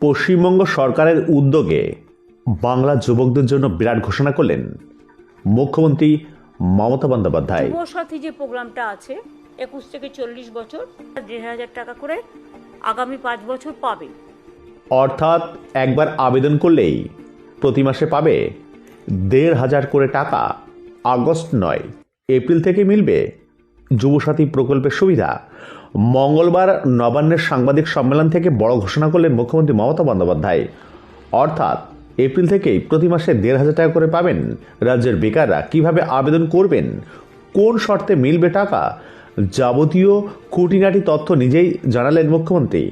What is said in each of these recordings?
পশ্চিমবঙ্গ সরকারের উদ্যোগে বাংলা যুবকদের জন্য বিরাট ঘোষণা করলেন মুখ্যমন্ত্রী মমতা বন্দ্যোপাধ্যায়। যুবসাথী যে প্রোগ্রামটা আছে একুশ থেকে চল্লিশ বছর দেড় হাজার টাকা করে আগামী পাঁচ বছর পাবে। অর্থাৎ একবার আবেদন করলেই প্রতি মাসে পাবে দেড় হাজার করে টাকা। আগস্ট নয় এপ্রিল থেকে মিলবে যুবসাথী প্রকল্পের সুবিধা। মঙ্গলবার নবান্নের সাংবাদিক সম্মেলন থেকে বড় ঘোষণা করলেন মুখ্যমন্ত্রী মমতা বন্দ্যোপাধ্যায়। অর্থাৎ এপ্রিল থেকেই প্রতি মাসে দেড় হাজার টাকা করে পাবেন। রাজ্যের বেকাররা কীভাবে আবেদন করবেন? কোন শর্তে মিলবে টাকা? যাবতীয় খুঁটিনাটি তথ্য নিজেই জানালেন মুখ্যমন্ত্রী।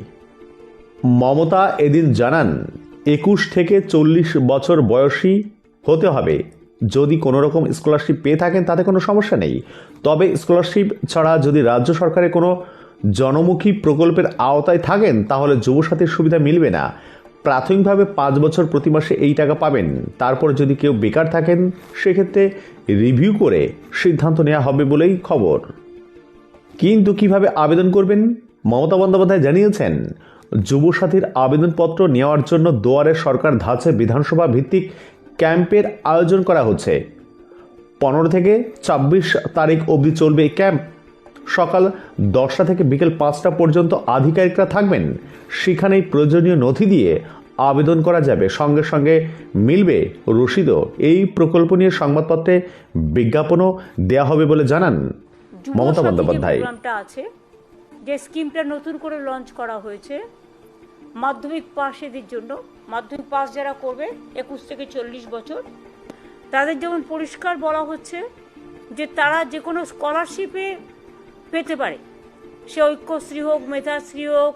মমতা এদিন জানান, একুশ থেকে চল্লিশ বছর বয়সী হতে হবে। যদি কোনো রকম স্কলারশিপ পেয়ে থাকেন, তাতে কোনো সমস্যা নেই। তবে স্কলারশিপ ছাড়া যদি রাজ্য সরকারের কোনো জনমুখী প্রকল্পের আওতায় থাকেন, তাহলে যুবসাথীর সুবিধা মিলবে না। প্রাথমিকভাবে পাঁচ বছর প্রতি মাসে এই টাকা পাবেন। তারপর যদি কেউ বেকার থাকেন, সেক্ষেত্রে রিভিউ করে সিদ্ধান্ত নেওয়া হবে বলেই খবর। কিন্তু কীভাবে আবেদন করবেন? মমতা বন্দ্যোপাধ্যায় জানিয়েছেন, যুবসাথীর আবেদনপত্র নেওয়ার জন্য দুয়ারে সরকার ধাঁচে বিধানসভা ভিত্তিক ক্যাম্পের আয়োজন করা হচ্ছে। পনেরো থেকে ছাব্বিশ তারিখ অবধি চলবে এই ক্যাম্প। সকাল দশটা থেকে বিকেল পাঁচটা পর্যন্ত আধিকারিকরা থাকবেন। সেখানেই প্রয়োজনীয় নথি দিয়ে আবেদন করা যাবে। সঙ্গে সঙ্গে মিলবে রসিদও। এই প্রকল্প নিয়ে সংবাদপত্রে বিজ্ঞাপনও দেয়া হবে বলে জানান মমতা বন্দ্যোপাধ্যায়। যে স্কিমটা নতুন করে লঞ্চ করা হয়েছে মাধ্যমিক পাশেদের জন্য। মাধ্যমিক পাস যারা করবে, একুশ থেকে চল্লিশ বছর। তাদের যেমন পরিষ্কার বলা হচ্ছে যে তারা যে কোনো স্কলারশিপে পেতে পারে। সে ঐক্যশ্রী হোক, মেধাশ্রী হোক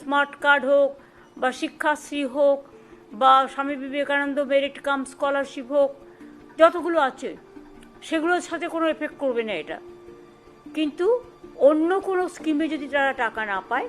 স্মার্ট কার্ড হোক, বা শিক্ষাশ্রী হোক, বা Swami Vivekananda merit cum scholarship হোক, যতগুলো আছে, সেগুলোর সাথে কোনো এফেক্ট করবে না এটা। কিন্তু অন্য কোনো স্কিমে যদি তারা টাকা না পায়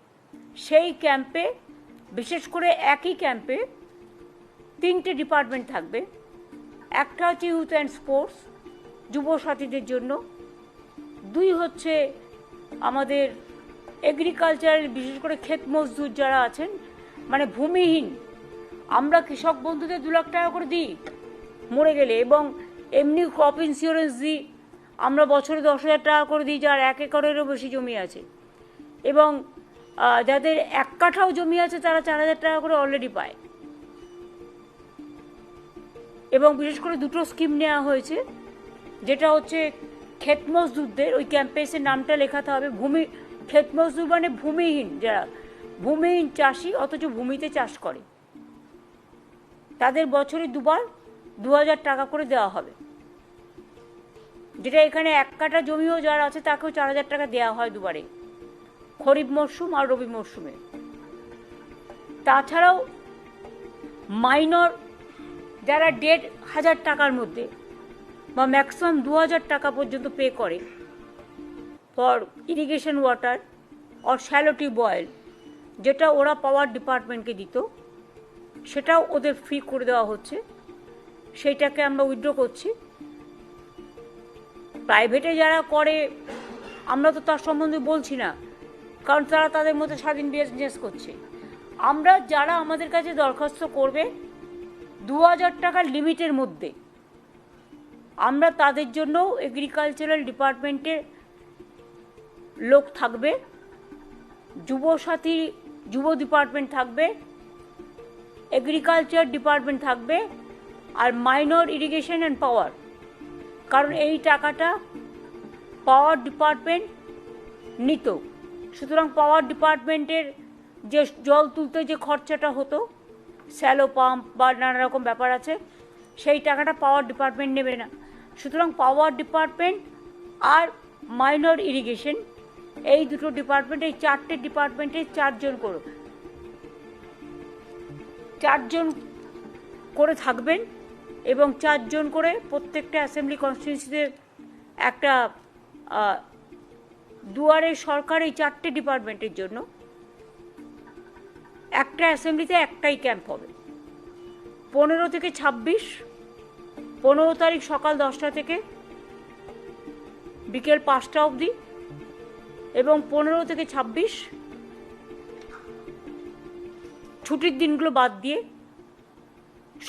সেই ক্যাম্পে বিশেষ করে একই ক্যাম্পে তিনটে ডিপার্টমেন্ট থাকবে। একটা হচ্ছে ইউথ অ্যান্ড স্পোর্টস যুব সাথীদের জন্য। দুই হচ্ছে আমাদের এগ্রিকালচারের বিশেষ করে ক্ষেত মজদুর যারা আছেন মানে ভূমিহীন। আমরা কৃষক বন্ধুদের দু লাখ টাকা করে দিই, মরে গেলে। এবং এমনি ক্রপ ইন্স্যুরেন্স দিই, আমরা বছরে দশ হাজার টাকা করে দিই, যার এক একরেরও বেশি জমি আছে। এবং যাদের এক কাঠাও জমি আছে, তারা চার হাজার টাকা করে অলরেডি পায়। এবং বিশেষ করে দুটো স্কিম নেওয়া হয়েছে, যেটা হচ্ছে ক্ষেত মজদুরদের, ওই ক্যাম্পেসের নামটা লেখাতে হবে, ভূমি, ক্ষেত মজদুর মানে ভূমিহীন যারা, ভূমিহীন চাষি, অথচ ভূমিতে চাষ করে। তাদের বছরে দুবার দু হাজার টাকা করে দেওয়া হবে। যেটা এখানে এক কাঠা জমিও যারা আছে, তাকেও চার হাজার টাকা দেওয়া হয় দুবারে। খরিফ মরশুম আর রবি মরশুমে। তাছাড়াও মাইনর যারা দেড় হাজার টাকার মধ্যে বা ম্যাক্সিমাম দু হাজার টাকা পর্যন্ত পে করে for irrigation water or shallow boil যেটা ওরা পাওয়ার ডিপার্টমেন্টকে দিত, সেটাও ওদের ফ্রি করে দেওয়া হচ্ছে। সেইটাকে আমরা উইথড্র করছি। প্রাইভেটে যারা করে, আমরা তো তার সম্বন্ধে বলছি না। কারণ তারা তাদের মধ্যে স্বাধীন বিজনেস করছে। আমরা যারা আমাদের কাছে দরখাস্ত করবে দু হাজার টাকার লিমিটের মধ্যে, আমরা তাদের জন্য এগ্রিকালচারাল ডিপার্টমেন্টের লোক থাকবে যুবসাথী যুব ডিপার্টমেন্ট থাকবে এগ্রিকালচার ডিপার্টমেন্ট থাকবে, আর মাইনর ইরিগেশন অ্যান্ড পাওয়ার কারণ এই টাকাটা পাওয়ার ডিপার্টমেন্ট নিত। সুতরাং পাওয়ার ডিপার্টমেন্টের যে জল তুলতে যে খরচাটা হতো স্যালো পাম্প বা নানা রকম ব্যাপার আছে, সেই টাকাটা পাওয়ার ডিপার্টমেন্ট নেবে না। সুতরাং পাওয়ার ডিপার্টমেন্ট আর মাইনর ইরিগেশন এই দুটো ডিপার্টমেন্ট এই চারটে ডিপার্টমেন্টে চারজন করুক চারজন করে থাকবেন এবং চারজন করে প্রত্যেকটা অ্যাসেম্বলি কনস্টিটিউন্সিতে একটা দুয়ারে সরকার এই চারটে ডিপার্টমেন্টের জন্য একটা অ্যাসেম্বলিতে একটাই ক্যাম্প হবে। পনেরো থেকে ছাব্বিশ, পনেরো তারিখ সকাল দশটা থেকে বিকেল পাঁচটা অবধি এবং পনেরো থেকে ছাব্বিশ ছুটির দিনগুলো বাদ দিয়ে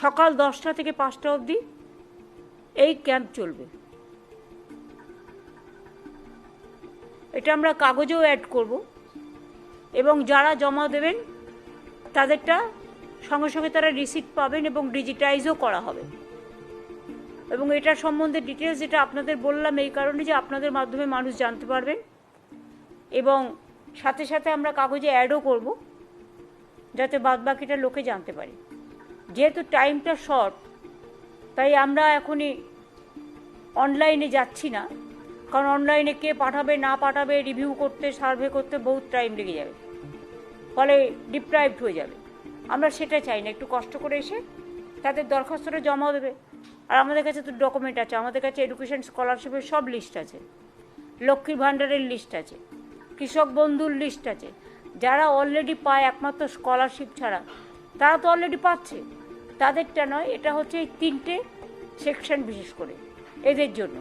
সকাল দশটা থেকে পাঁচটা অবধি এই ক্যাম্প চলবে। এটা আমরা কাগজেও অ্যাড করব। এবং যারা জমা দেবেন, তাদেরটা সঙ্গে সঙ্গে তারা রিসিপ্ট পাবেন এবং ডিজিটাইজও করা হবে। এবং এটা সম্বন্ধে ডিটেলস যেটা আপনাদের বললাম, এই কারণে যে আপনাদের মাধ্যমে মানুষ জানতে পারবেন। এবং সাথে সাথে আমরা কাগজে অ্যাডও করব, যাতে বাদবাকিটা লোকে জানতে পারে। যেহেতু টাইমটা শর্ট তাই আমরা এখনই অনলাইনে যাচ্ছি না। কারণ অনলাইনে কে পাঠাবে, না পাঠাবে রিভিউ করতে সার্ভে করতে বহুত টাইম লেগে যাবে। ফলে ডিপ্রাইভড হয়ে যাবে। আমরা সেটা চাই না, একটু কষ্ট করে এসে তাদের দরখাস্তটা জমা দেবে। আর আমাদের কাছে তো ডকুমেন্ট আছে, আমাদের কাছে এডুকেশন স্কলারশিপের সব লিস্ট আছে। লক্ষ্মীর ভাণ্ডারের লিস্ট আছে, কৃষক বন্ধুর লিস্ট আছে। যারা অলরেডি পায় একমাত্র স্কলারশিপ ছাড়া, তারা তো অলরেডি পাচ্ছে। তাদেরটা নয়, এটা হচ্ছে এই তিনটে সেকশন বিশেষ করে। এদের জন্য।